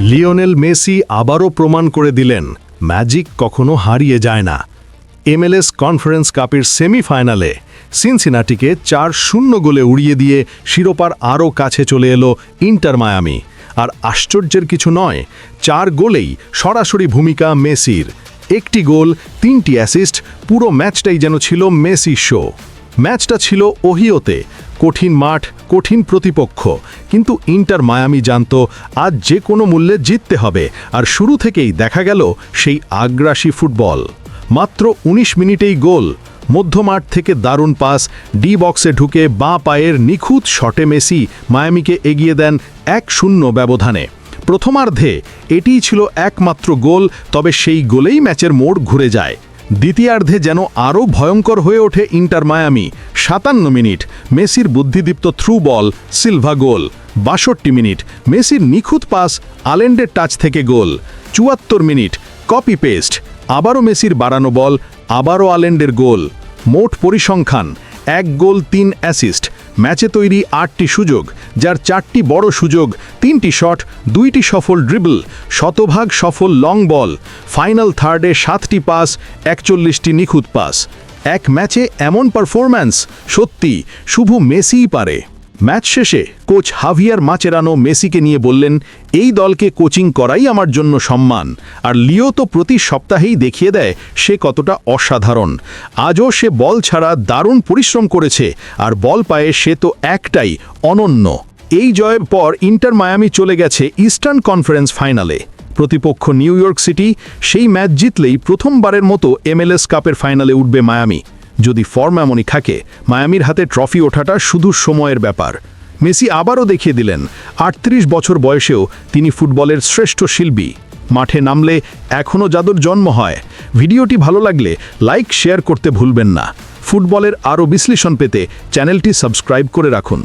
Lionel Messi আবারও প্রমাণ করে দিলেন, ম্যাজিক কখনো হারিয়ে যায় না। এমএলএস কনফারেন্স কাপের সেমিফাইনালে সিনসিনাটিকে চার শূন্য গোলে উড়িয়ে দিয়ে শিরোপার আরও কাছে চলে এলো ইন্টার মায়ামি। আর আশ্চর্যের কিছু নয়, চার গোলেই সরাসরি ভূমিকা মেসির। একটি গোল, তিনটি অ্যাসিস্ট, পুরো ম্যাচটাই যেন ছিল মেসি শো। ম্যাচটা ছিল ওহিওতে কঠিন মাঠ, কঠিন প্রতিপক্ষ। কিন্তু ইন্টার মায়ামি জানত, আজ যে কোনো মূল্যে জিততে হবে। আর শুরু থেকেই দেখা গেল সেই আগ্রাসী ফুটবল। মাত্র ১৯ মিনিটেই গোল। মধ্যমাঠ থেকে দারুণ পাস, ডি বক্সে ঢুকে বাঁ পায়ের নিখুঁত শটে মেসি মায়ামিকে এগিয়ে দেন এক শূন্য ব্যবধানে। প্রথমার্ধে এটিই ছিল একমাত্র গোল, তবে সেই গোলেই ম্যাচের মোড় ঘুরে যায়। দ্বিতীয়ার্ধে যেন আরও ভয়ঙ্কর হয়ে ওঠে ইন্টার মায়ামি। সাতান্ন মিনিট, মেসির বুদ্ধিদীপ্ত থ্রু বল সিলভা গোল, বাষট্টি মিনিট, মেসির নিখুঁত পাস আলেন্ডের টাচ থেকে গোল, চুয়াত্তর মিনিট কপি পেস্ট আবারও মেসির বাড়ানো বল, আবারও আলেন্ডের গোল, মোট পরিসংখ্যান, এক গোল, তিন অ্যাসিস্ট ম্যাচে তৈরি আটটি সুযোগ, যার চারটি বড় সুযোগ, তিনটি শট দুইটি সফল ড্রিবল শতভাগ সফল লং বল ফাইনাল থার্ডে সাতটি পাস একচল্লিশটি নিখুঁত পাস এক ম্যাচে এমন পারফরম্যান্স সত্যি শুধু মেসিই পারে। ম্যাচ শেষে কোচ হাভিয়ার মাচেরানো মেসিকে নিয়ে বললেন, এই দলকে কোচিং করাই আমার জন্য সম্মান। আর লিও তো প্রতি সপ্তাহেই দেখিয়ে দেয়, সে কতটা অসাধারণ। আজও সে বল ছাড়া দারুণ পরিশ্রম করেছে, আর বল পায়ে সে তো একটাই, অনন্য। এই জয়ের পর ইন্টার মায়ামি চলে গেছে ইস্টার্ন কনফারেন্স ফাইনালে। প্রতিপক্ষ নিউ ইয়র্ক সিটি সেই ম্যাচ জিতলেই প্রথমবারের মতো এমএলএস কাপের ফাইনালে উঠবে মায়ামি। যদি ফর্ম এমনই থাকে, মায়ামির হাতে ট্রফি ওঠাটা শুধু সময়ের ব্যাপার। মেসি আবারও দেখিয়ে দিলেন, আটত্রিশ বছর বয়সেও তিনি ফুটবলের শ্রেষ্ঠ শিল্পী। মাঠে নামলে এখনও যাদুর জন্ম হয়। ভিডিওটি ভালো লাগলে লাইক, শেয়ার করতে ভুলবেন না। ফুটবলের আরও বিশ্লেষণ পেতে চ্যানেলটি সাবস্ক্রাইব করে রাখুন।